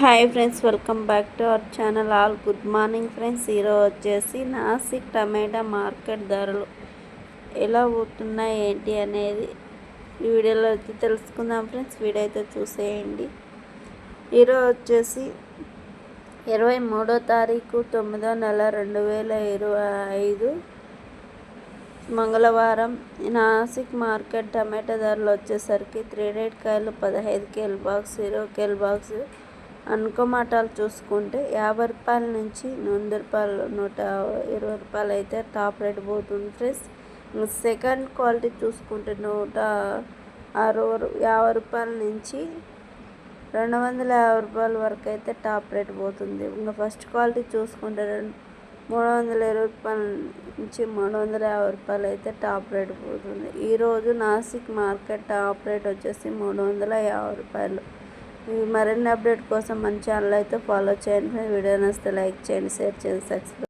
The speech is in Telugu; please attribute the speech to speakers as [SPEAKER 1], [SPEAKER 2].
[SPEAKER 1] Hi friends welcome back to our channel. All good morning friends. ఈరోజు వచ్చేసి నాసిక్ టమాటా మార్కెట్ ధరలు ఎలా పోతున్నాయి ఏంటి అనేది ఈ వీడియోలో అయితే తెలుసుకుందాం ఫ్రెండ్స్. వీడియో అయితే చూసేయండి. ఈరోజు వచ్చేసి ఇరవై మూడో తారీఖు తొమ్మిదో నెల రెండు వేల ఇరవై ఐదు మంగళవారం నాసిక్ మార్కెట్ టమాటా ధరలు వచ్చేసరికి త్రీ రేట్ కాయలు పదహైదు కేల్ బాక్స్ ఇరవై కేల్ బాక్స్ అనుకోమాటాలు చూసుకుంటే యాభై రూపాయల నుంచి వంద రూపాయలు నూట ఇరవై రూపాయలు అయితే టాప్ రేట్ పోతుంది ఫ్రెండ్స్. సెకండ్ క్వాలిటీ చూసుకుంటే నూట అరవై యాభై రూపాయల నుంచి రెండు వందల యాభై రూపాయల వరకు అయితే టాప్ రేట్ పోతుంది. ఇంకా ఫస్ట్ క్వాలిటీ చూసుకుంటే రెండు మూడు వందల ఇరవై రూపాయల నుంచి మూడు వందల యాభై రూపాయలు అయితే టాప్ రేట్ పోతుంది. ఈరోజు నాసిక్ మార్కెట్ టాప్ రేట్ వచ్చేసి మూడు వందల యాభై రూపాయలు. మరిన్ని అప్డేట్ కోసం మన ఛానల్ అయితే ఫాలో చేయండి వీడియో నచ్చితే లైక్ చేయండి షేర్ చేయండి సబ్స్క్రైబ్